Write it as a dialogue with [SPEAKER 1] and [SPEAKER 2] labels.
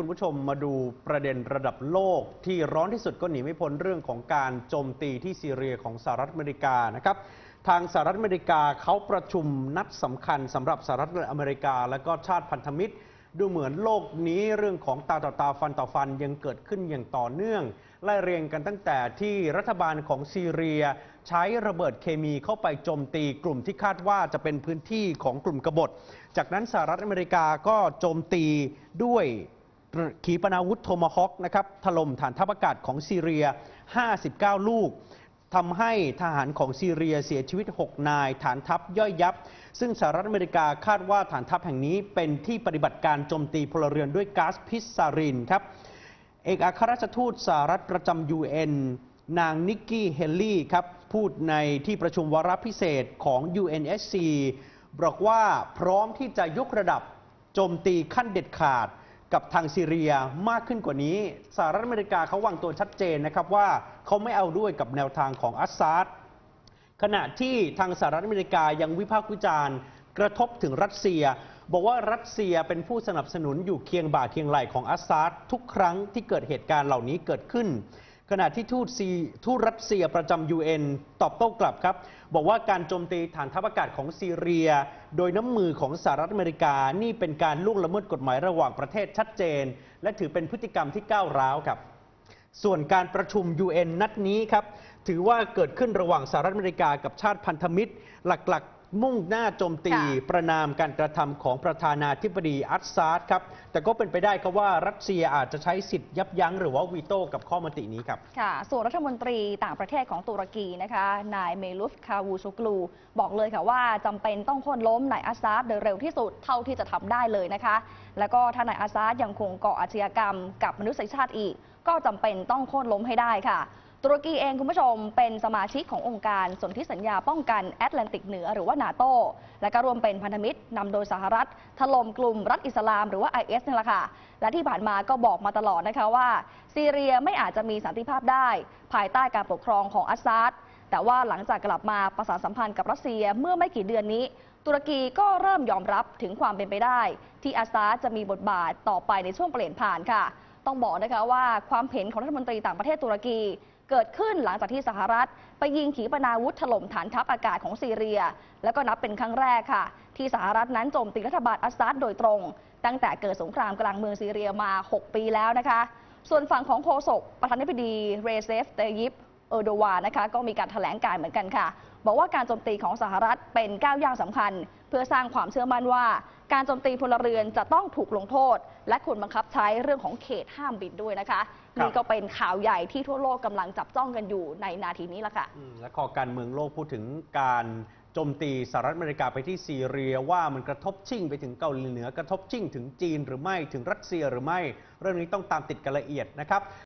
[SPEAKER 1] คุณผู้ชมมาดูประเด็นระดับโลกที่ร้อนที่สุดก็หนีไม่พ้นเรื่องของการโจมตีที่ซีเรียของสหรัฐอเมริกานะครับ ทางสหรัฐอเมริกาเขาประชุมนัดสำคัญสำหรับสหรัฐอเมริกา และก็ชาติพันธมิตร ดูเหมือนโลกนี้เรื่องของตาต่อตาฟันต่อฟันยังเกิดขึ้นอย่างต่อเนื่อง ไล่เรียงกันตั้งแต่ที่รัฐบาลของซีเรีย ใช้ระเบิดเคมีเข้าไปโจมตีกลุ่มที่คาดว่าจะเป็นพื้นที่ของกลุ่มกบฏ จากนั้นสหรัฐอเมริกาก็โจมตีด้วย ขีปนาวุธโทมาฮอคนะครับถล่มฐานทัพอากาศของซีเรีย 59 ลูกทำให้ทหารของซีเรียเสียชีวิต 6 นาย ฐานทัพย่อยยับ ซึ่งสหรัฐอเมริกาคาดว่าฐานทัพแห่งนี้เป็นที่ปฏิบัติการโจมตีพลเรือนด้วยก๊าซพิษซารินครับ เอกอัครราชทูตสหรัฐประจำ UN นางนิกกี้เฮลลี่ครับ พูดในที่ประชุมวาระพิเศษของ UNSC บอกว่าพร้อมที่จะยกระดับโจมตีขั้นเด็ดขาด กับทางซีเรียมากขึ้นกว่านี้สหรัฐอเมริกาเขาวางตัวชัดเจนนะครับว่าเขาไม่เอาด้วยกับแนวทางของอัสซาดขณะที่ทางสหรัฐอเมริกายังวิพากษ์วิจารณ์ กระทบถึงรัสเซีย บอกว่ารัสเซียเป็นผู้สนับสนุนอยู่เคียงบ่าเคียงไหล่ของอัสซาดทุกครั้งที่เกิดเหตุการณ์เหล่านี้เกิดขึ้น ขณะที่ทูตซีทูตรัสเซียประจำ UN ตอบโต้กลับครับ บอกว่าการโจมตีฐานทัพอากาศของซีเรีย โดยน้ำมือของสหรัฐอเมริกา นี่เป็นการล่วงละเมิดกฎหมายระหว่างประเทศชัดเจน และถือเป็นพฤติกรรมที่ก้าวร้าวครับ ส่วนการประชุม UN นัดนี้ครับ ถือว่าเกิดขึ้นระหว่างสหรัฐอเมริกากับชาติพันธมิตร หลักๆ มุ่งหน้าโจมตี
[SPEAKER 2] ค่ะ
[SPEAKER 1] ประนามการกระทำของประธานาธิบดีอัสซาดครับ แต่ก็เป็นไปได้ครับว่ารัสเซียอาจจะใช้สิทธิ์ยับยั้งหรือว่าวีโต้กับข้อมตินี้ครับ
[SPEAKER 2] ค่ะ ส่วนรัฐมนตรีต่างประเทศของตุรกีนะคะ นายเมลุฟคาวูชูกลู บอกเลยค่ะว่าจำเป็นต้องโค่นล้มนายอาซาดโดยเร็วที่สุดเท่าที่จะทำได้เลยนะคะ แล้วก็ถ้านายอาซาดยังคงก่ออาชญากรรมกับมนุษยชาติอีก ก็จำเป็นต้องโค่นล้มให้ได้ค่ะ ตุรกีเองคุณผู้ชมเป็นสมาชิกขององค์การสนธิสัญญาป้องกันแอตแลนติกเหนือหรือว่านาโต และก็รวมเป็นพันธมิตรนำโดยสหรัฐถล่มกลุ่มรัฐอิสลามหรือว่า IS นี่แหละค่ะ และที่ผ่านมาก็บอกมาตลอดนะคะว่า ซีเรียไม่อาจจะมีสันติภาพได้ ภายใต้การปกครองของอัสซาดแต่ว่าหลังจากกลับมาประสานสัมพันธ์กับรัสเซียเมื่อไม่กี่เดือนนี้ ตุรกีก็เริ่มยอมรับถึงความเป็นไปได้ ที่อาซาดจะมีบทบาทต่อไปในช่วงเปลี่ยนผ่านค่ะ ต้องบอกนะคะว่าความเห็นของรัฐมนตรีต่างประเทศตุรกี เกิดขึ้นหลังจากที่สหรัฐ ไปยิงขีปนาวุธถล่มฐานทัพอากาศของซีเรีย แล้วก็นับเป็นครั้งแรกค่ะ ที่สหรัฐนั้นโจมตีรัฐบาลอัสซาดโดยตรง ตั้งแต่เกิดสงครามกลางเมืองซีเรียมา 6 ปีแล้วนะคะ ส่วนฝั่งของโฆษกประธานาธิบดีเรเซฟเตยิปเออร์โดวานะคะก็มีการถแถลงการ์เหมือนกันค่ะ บอกว่าการโจมตีของสหรัฐเป็นก้าวย่างสำคัญ เพื่อสร้างความเชื่อมั่นว่า การโจมตีพลเรือนจะต้องถูกลงโทษ และควรบังคับใช้เรื่องของเขตห้ามบินด้วยนะคะ
[SPEAKER 1] ครับ
[SPEAKER 2] นี่ก็เป็นข่าวใหญ่ที่ทั่วโลกกำลังจับจ้องกันอยู่ในนาทีนี้ละค่ะ
[SPEAKER 1] อืมและขอการเมืองโลกพูดถึงการโจมตีสหรัฐอเมริกาไปที่ซีเรียว่ามันกระทบชิ่งไปถึงเกาหลีเหนือกระทบชิ่งถึงจีนหรือไม่ถึงรัสเซียหรือไม่ เรื่องนี้ต้องตามติดกันละเอียดนะครับ